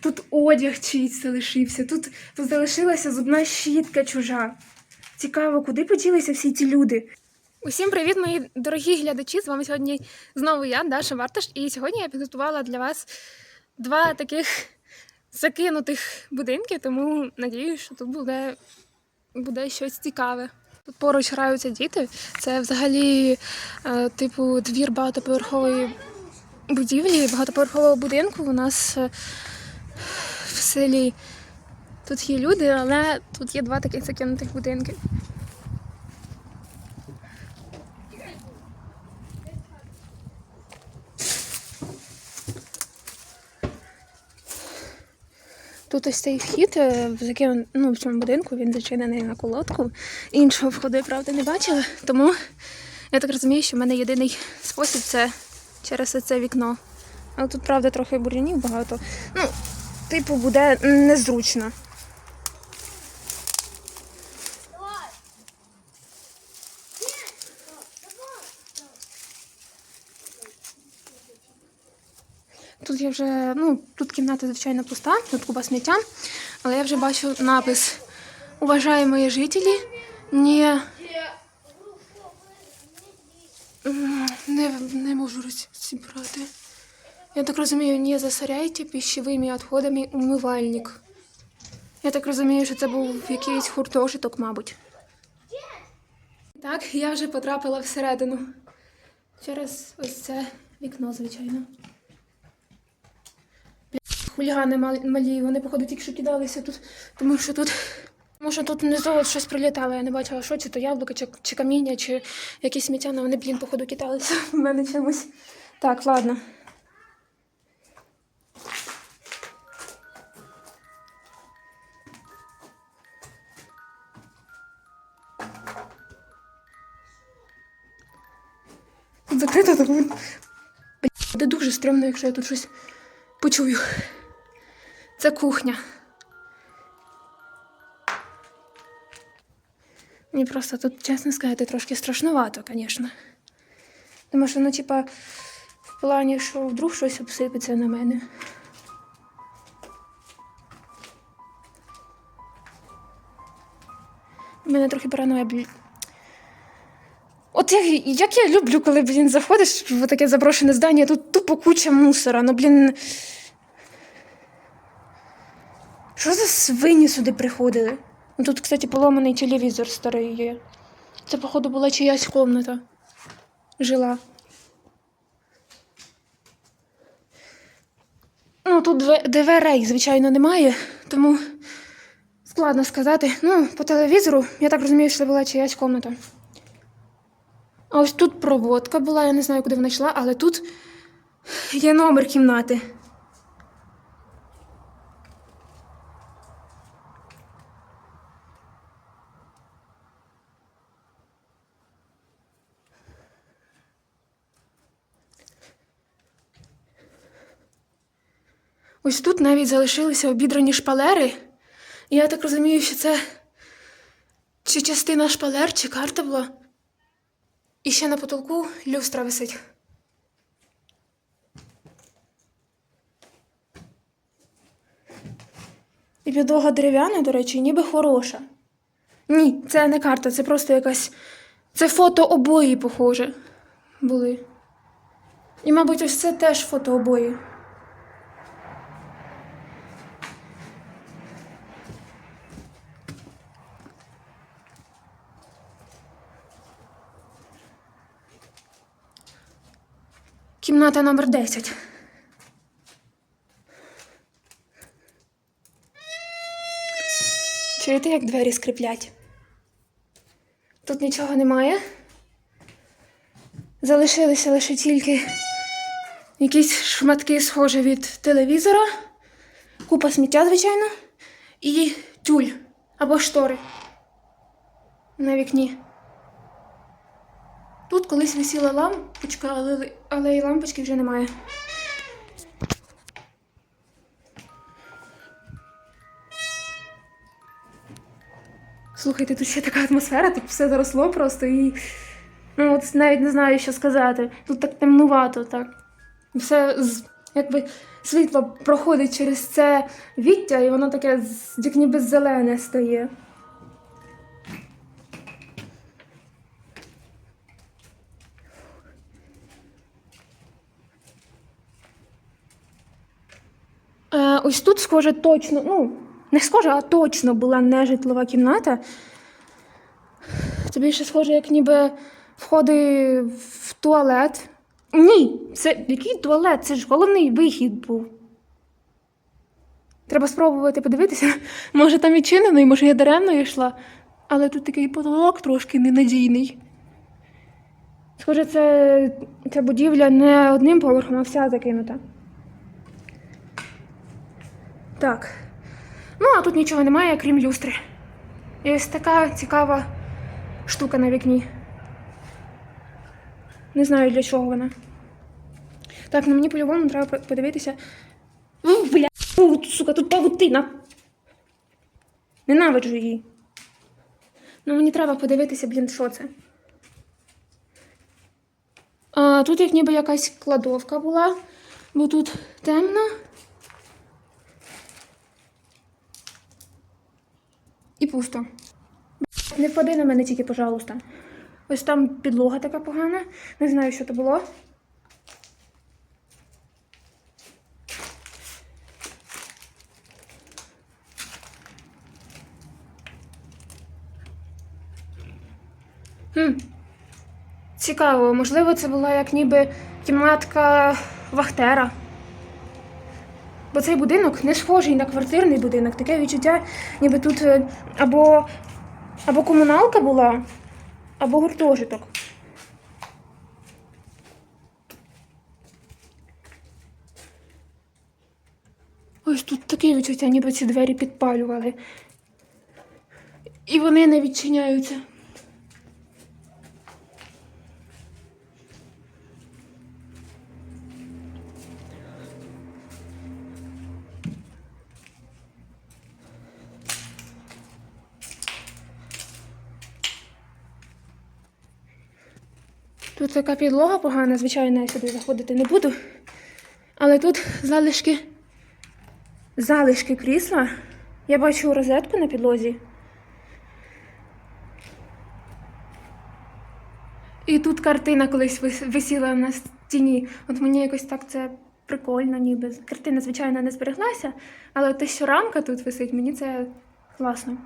тут одяг чийсь залишився, тут, тут залишилася зубна щітка чужа. Цікаво, куди поділися всі ці люди? Усім привіт, мої дорогі глядачі! З вами сьогодні знову я, Даша Варташ, і сьогодні я підготувала для вас два таких закинутих будинки, тому надіюсь, що тут буде, буде щось цікаве. Тут поруч граються діти. Це взагалі е, типу двір багатоповерхової будівлі, багатоповерхового будинку. У нас е, в селі тут є люди, але тут є два таких закинутих будинки. Тут ось цей вхід, е, в який, ну, в цьому будинку він зачинений на колодку. Іншого входу я правда не бачила, тому я так розумію, що в мене єдиний спосіб це через це вікно. Але тут, правда, трохи бур'янів багато. Ну, типу, буде незручно. Тут я вже, ну, тут кімната, звичайно, пуста, тут купа сміття, але я вже бачу напис Уважаємо жителі, не, не, не можу розібрати. Я так розумію, не засоряйте пищевими відходами умивальник. Я так розумію, що це був якийсь гуртожиток, мабуть. Так, я вже потрапила всередину. Через ось це вікно, звичайно. Хулігани малі, вони, походу, тільки що кидалися тут, тому що тут. Що тут внизу щось прилітало, я не бачила, що чи то яблуко, чи, чи каміння, чи якісь сміття, але вони, блін, походу, кидалися в мене чимось. Так, ладно. Тут закрито. Блін, буде дуже стрьомно, якщо я тут щось почую. Це кухня. Мені просто тут, чесно сказати, трошки страшнувато, звісно. Тому що, ну, типа, в плані, що вдруг щось обсипеться на мене. У мене трохи параноя. От як, як я люблю, коли, блін, заходиш в таке заброшене здання, тут тупо куча мусора. Ну, блін. Що за свині сюди приходили? Ну, Тут, кстати, поломаний телевізор старий є. Це, походу, була чиясь комната. Жила. Ну, тут две- дверей, звичайно, немає, тому складно сказати. Ну, по телевізору, я так розумію, що це була чиясь комната. А ось тут проводка була, я не знаю, куди вона йшла, але тут є номер кімнати. Ось тут навіть залишилися обідрані шпалери. Я так розумію, що це чи частина шпалер, чи карта була. І ще на потолку люстра висить. І підлога дерев'яна, до речі, ніби хороша. Ні, це не карта, це просто якась. Це фото обої, похоже, були. І, мабуть, ось це теж фото обої. Кімната номер 10. Чуєте, як двері скриплять? Тут нічого немає. Залишилися лише тільки якісь шматки, схожі від телевізора, купа сміття, звичайно, і тюль або штори на вікні. Тут колись висіла лампочка, але, але і лампочки вже немає. Слухайте, тут ще така атмосфера, тут все заросло просто і. Ну, от навіть не знаю, що сказати. Тут так темнувато, так. Все з Якби світло проходить через це віття, і воно таке як ніби зелене стає. Е, ось тут, схоже, точно, ну, не схоже, а точно була нежитлова кімната. Це більше схоже, як ніби входи в туалет. Ні, це який туалет? Це ж головний вихід був. Треба спробувати подивитися. Може, там відчинено, і може я даремно йшла, але тут такий потолок трошки ненадійний. Схоже, це ця будівля не одним поверхом, а вся закинута. Так. Ну, а тут нічого немає, крім люстри. І ось така цікава штука на вікні. Не знаю для чого вона. Так, ну мені по-любому треба подивитися. У, бля, у, сука, тут павутина. Ненавиджу її. Ну, мені треба подивитися, блін, що це. А, тут як ніби якась кладовка була, бо тут темно. І пусто. Не впади на мене тільки, пожалуйста. Ось там підлога така погана. Не знаю, що то було. Хм. Цікаво, можливо, це була як ніби кімнатка Вахтера. Бо цей будинок не схожий на квартирний будинок. Таке відчуття, ніби тут е, або, або комуналка була, або гуртожиток. Ось тут таке відчуття, ніби ці двері підпалювали. І вони не відчиняються. Тут така підлога погана, звичайно, я сюди заходити не буду. Але тут залишки. Залишки крісла. Я бачу розетку на підлозі. І тут картина колись висіла на стіні. От мені якось так це прикольно, ніби. Картина, звичайно, не збереглася, але те, що рамка тут висить, мені це класно.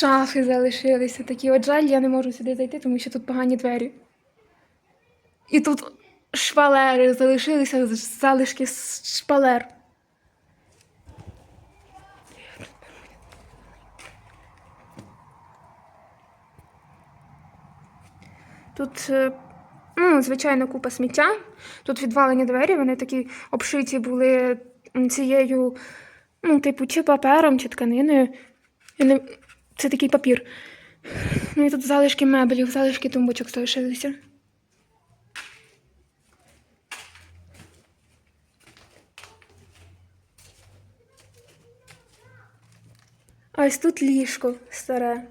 Шафи залишилися такі. От жаль, я не можу сюди зайти, тому що тут погані двері. І тут шпалери залишилися, залишки шпалер. Тут, е, ну, звичайно, купа сміття. Тут відвалені двері, вони такі обшиті були цією, ну, типу, чи папером, чи тканиною. Я не... Це такий папір. Ну і тут залишки меблів, залишки тумбочок залишилися. Ось тут ліжко старе.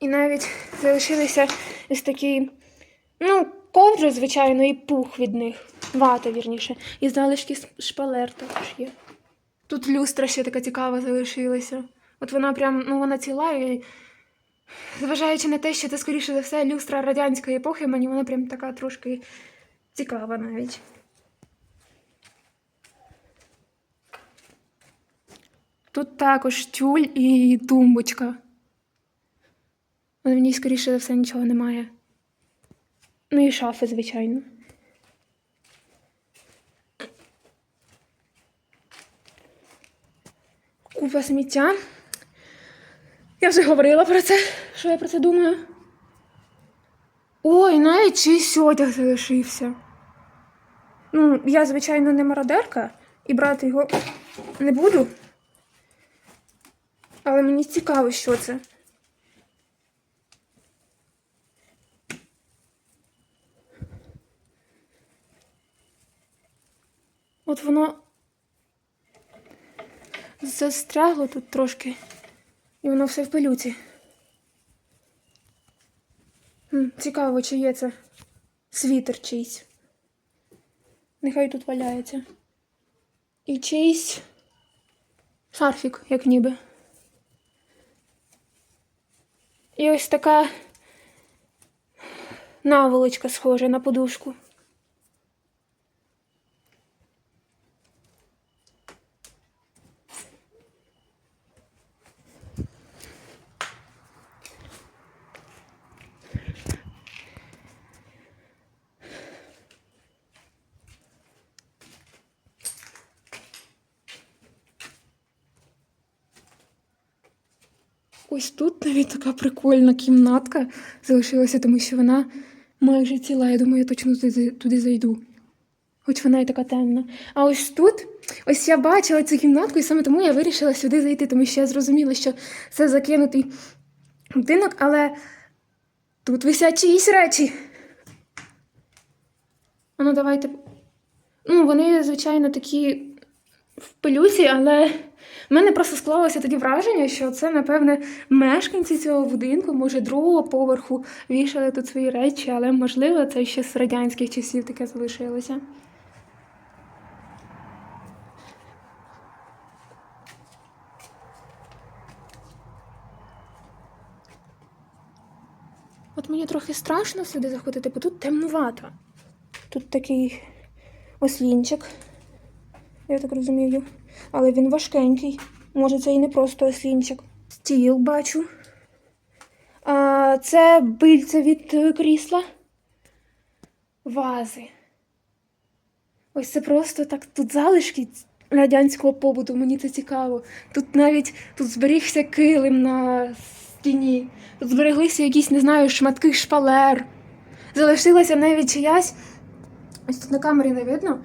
І навіть залишилися ось такі, ну, ковдри, звичайно, і пух від них. Вата, вірніше. І залишки шпалер також є. Тут люстра ще така цікава залишилася. От вона прям, ну вона ціла і. Зважаючи на те, що це, скоріше за все, люстра радянської епохи, мені вона прям така трошки цікава навіть. Тут також тюль і тумбочка. Але в ній, скоріше за все, нічого немає. Ну і шафи, звичайно. Купа сміття. Я вже говорила про це, що я про це думаю. Ой, навіть чийсь одяг залишився. Ну, я, звичайно, не мародерка і брати його не буду. Але мені цікаво, що це. От воно застрягло тут трошки, і воно все в пилюці. Цікаво, чи є це світер чийсь. Нехай тут валяється. І чийсь шарфік, як ніби. І ось така наволочка схожа на подушку. Ось тут навіть така прикольна кімнатка залишилася, тому що вона майже ціла. Я думаю, я точно туди, зайду. Хоч вона і така темна. А ось тут, ось я бачила цю кімнатку, і саме тому я вирішила сюди зайти, тому що я зрозуміла, що це закинутий будинок, але тут висять чиїсь речі. А ну давайте. Ну, вони, звичайно, такі в пилюці, але в мене просто склалося тоді враження, що це, напевне, мешканці цього будинку, може, другого поверху вішали тут свої речі, але можливо це ще з радянських часів таке залишилося. От мені трохи страшно сюди заходити, бо тут темнувато. Тут такий ослінчик, я так розумію. Але він важкенький. Може, це і не просто ослінчик. Стіл бачу. А, це бильце від е, крісла. Вази. Ось це просто так. Тут залишки радянського побуту, мені це цікаво. Тут навіть тут зберігся килим на стіні. Тут збереглися якісь, не знаю, шматки шпалер. Залишилася навіть чиясь. Ось тут на камері не видно.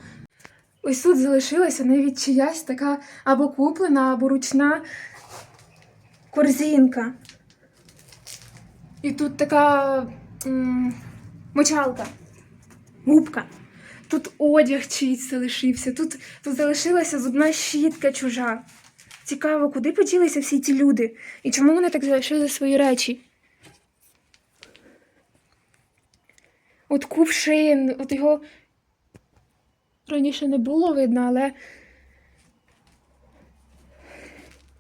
Ось тут залишилася навіть чиясь така або куплена, або ручна корзинка. І тут така мочалка, губка. Тут одяг чийсь залишився, тут, тут залишилася зубна щітка чужа. Цікаво, куди поділися всі ці люди? І чому вони так залишили свої речі? От кувшин, от його раніше не було видно, але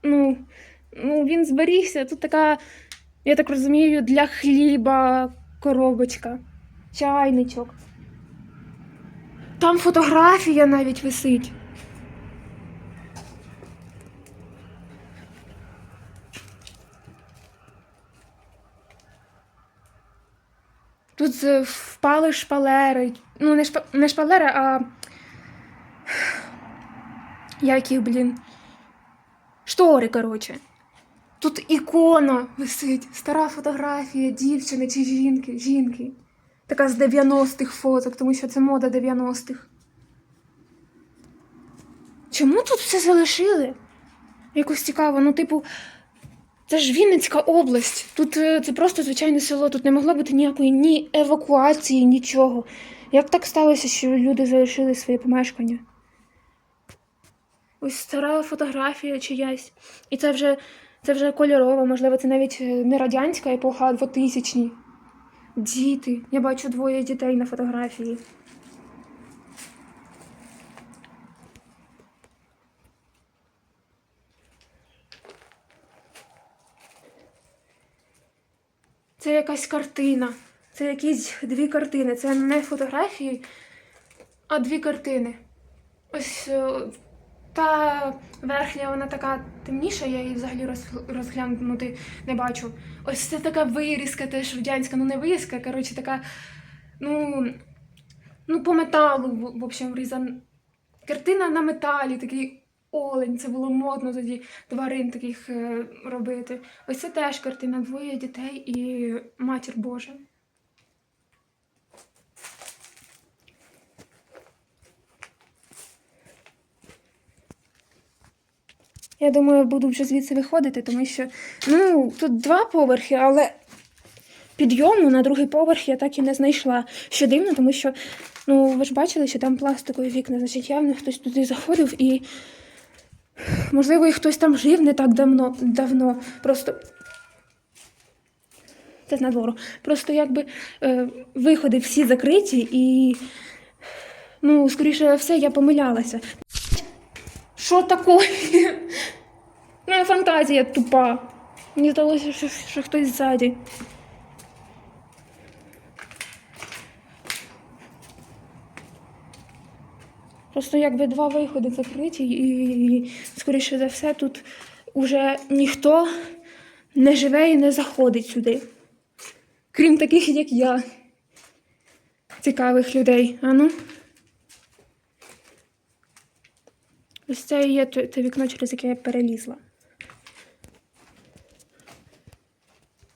ну, ну він зберігся. Тут така, я так розумію, для хліба коробочка, чайничок. Там фотографія навіть висить. Тут е, впали шпалери. Ну, не, шпа... не шпалери, а. Як їх, блін. Штори, коротше. Тут ікона висить, стара фотографія дівчини чи жінки. жінки. Така з 90-х фоток, тому що це мода 90-х. Чому тут все залишили? Якось цікаво, ну, типу, це ж Вінницька область. Тут е, це просто звичайне село, тут не могло бути ніякої ні евакуації, нічого. Як так сталося, що люди залишили своє помешкання? Ось стара фотографія чиясь. І це вже, це вже кольорова, можливо, це навіть е, не радянська епоха, а 2000-ні. Діти. Я бачу двоє дітей на фотографії. Це якась картина. Це якісь дві картини. Це не фотографії, а дві картини. Ось е, та верхня, вона така темніша, я її взагалі роз- розглянути не бачу. Ось це така вирізка теж радянська, ну не вирізка, коротше, така, ну, ну по металу, в, общем, врізан. Картина на металі, такий олень, це було модно тоді тварин таких е, робити. Ось це теж картина двоє дітей і матір Божа. Я думаю, буду вже звідси виходити, тому що ну, тут два поверхи, але підйому на другий поверх я так і не знайшла. Що дивно, тому що ну, ви ж бачили, що там пластикові вікна, значить явно хтось туди заходив і. Можливо, і хтось там жив не так давно. давно. Просто Це з надвору. Просто якби е, виходи всі закриті і. Ну, скоріше все, я помилялася. Що таке? Ну, фантазія тупа. Мені здалося, що, що хтось ззаді. Просто якби два виходи закриті, і, скоріше за все, тут уже ніхто не живе і не заходить сюди. Крім таких, як я. Цікавих людей. А ну? Ось це і є те вікно, через яке я перелізла.